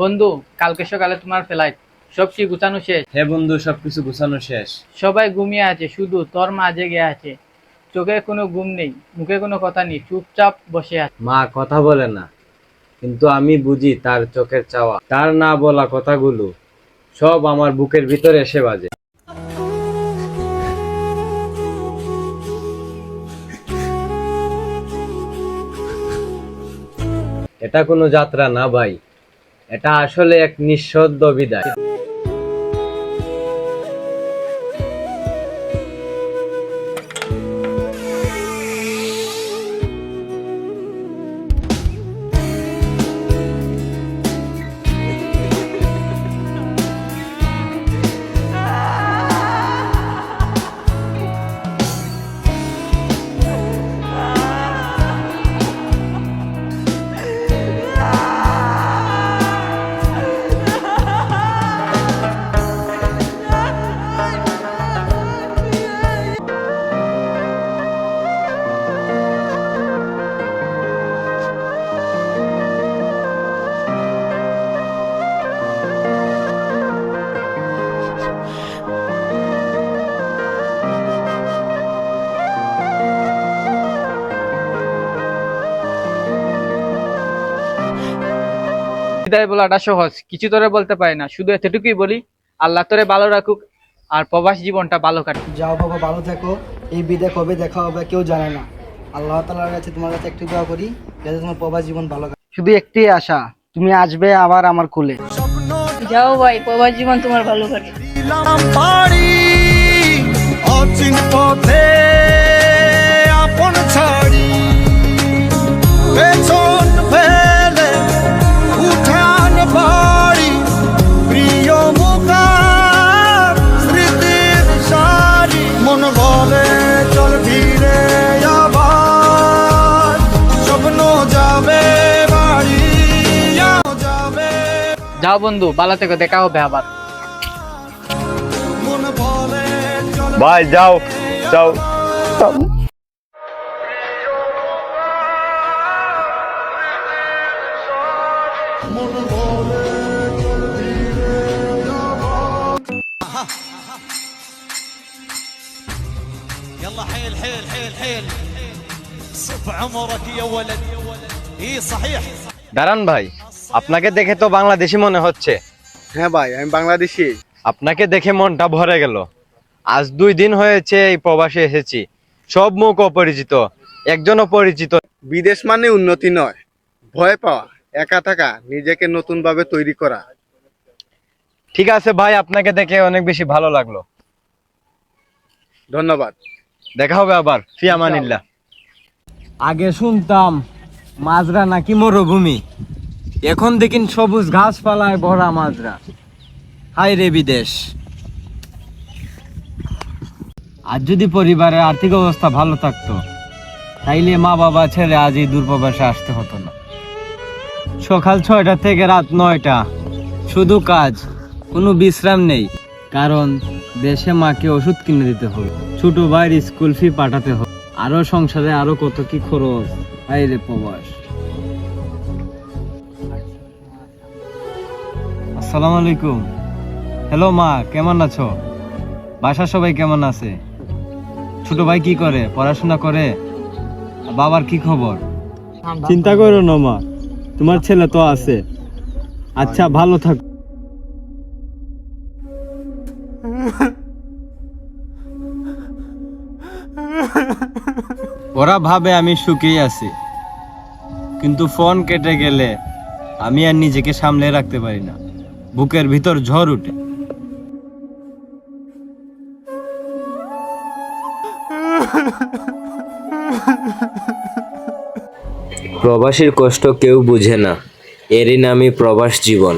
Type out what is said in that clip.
বন্ধু কালকে সকালে তোমার ফ্লাইট সব কি গুছানো শেষ? হ্যাঁ বন্ধু সবকিছু গুছানো শেষ। সবাই ঘুমিয়ে আছে শুধু তোর মা জেগে আছে। চোখে কোনো ঘুম নেই মুখে কোনো কথা নেই চুপচাপ বসে আছে। মা কথা বলে না কিন্তু আমি বুঝি তার চোখের চাওয়া। তার না বলা কথাগুলো সব আমার বুকের ভিতরে এসে বাজে। এটা কোনো যাত্রা না ভাই। এটা আসলে এক নিঃশব্দ বিদায়। বিদায় বলাটা সহজ। কিছু তোরে বলতে পারি না। শুধু এতটুকুই বলি আল্লাহ তোরে ভালো রাখুক আর প্রবাস জীবনটা ভালো কাটুক। যাও বাবা ভালো থাকো। এই বিদায় কবে দেখা হবে কেউ জানে না। আল্লাহ তালার কাছে তোমার কাছে একটু দোয়া করি যাতে তোমার প্রবাস জীবন ভালো কাটে শুধু একটি আশা তুমি আসবে আবার আমার কুলে। যাও ভাই প্রবাস জীবন তোমার ভালো কাটে যাও বন্ধু ভালো থেকে দেখা হবে আবার মন বলে চল ভাই যাও যাও يلا حيل حيل حيل حيل صف عمرك يا ولد اي صحيح দাঁড়ান ভাই আপনাকে দেখে তো বাংলাদেশি মনে হচ্ছে। হ্যাঁ ভাই আমি বাংলাদেশি। আপনাকে দেখে মনটা ভরে গেল। আজ দুই দিন হয়েছে এই প্রবাসে এসেছি। সব মুখ অপরিচিত একজনও পরিচিত। বিদেশ মানে উন্নতি নয় ভয় পাওয়া একা থাকা নিজেকে নতুন ভাবে তৈরি করা। ঠিক আছে ভাই আপনাকে দেখে অনেক বেশি ভালো লাগল। ধন্যবাদ। দেখা হবে আবার ফিয়ামানিল্লাহ আগে শুনতাম মাজরা নাকি মরুভূমি। এখন দেখিন সবুজ ঘাসপালায় ভরা মাজরা হাই রে বিদেশ। আর যদি পরিবারের আর্থিক অবস্থা ভালো থাকতো, তাইলে মা বাবা ছেড়ে আজ এই দূরপ্রবাসে আসতে হতো না। সকাল ছয়টা থেকে রাত নয়টা, শুধু কাজ, কোনো বিশ্রাম নেই, কারণ দেশে মাকে ওষুধ কিনে দিতে হবে, ছোট ভাইয়ের স্কুল ফি পাঠাতে হবে, আরও সংসারে আরও কত কি খরচ রে প্রবাস। আসসালামু আলাইকুম। হ্যালো মা কেমন আছো? বাসা সবাই কেমন আছে? ছোট ভাই কি করে? পড়াশোনা করে? বাবার কি খবর? চিন্তা করো না মা। তোমার ছেলে তো আছে। আচ্ছা ভালো থাক। ওরা ভাবে আমি সুখেই আছি। কিন্তু ফোন কেটে গেলে আমি আর নিজেকে সামলে রাখতে পারি না। বুকের ভিতর ঝড় উঠে। প্রবাসীর কষ্ট কেউ বুঝে না। এরই নামই প্রবাস জীবন।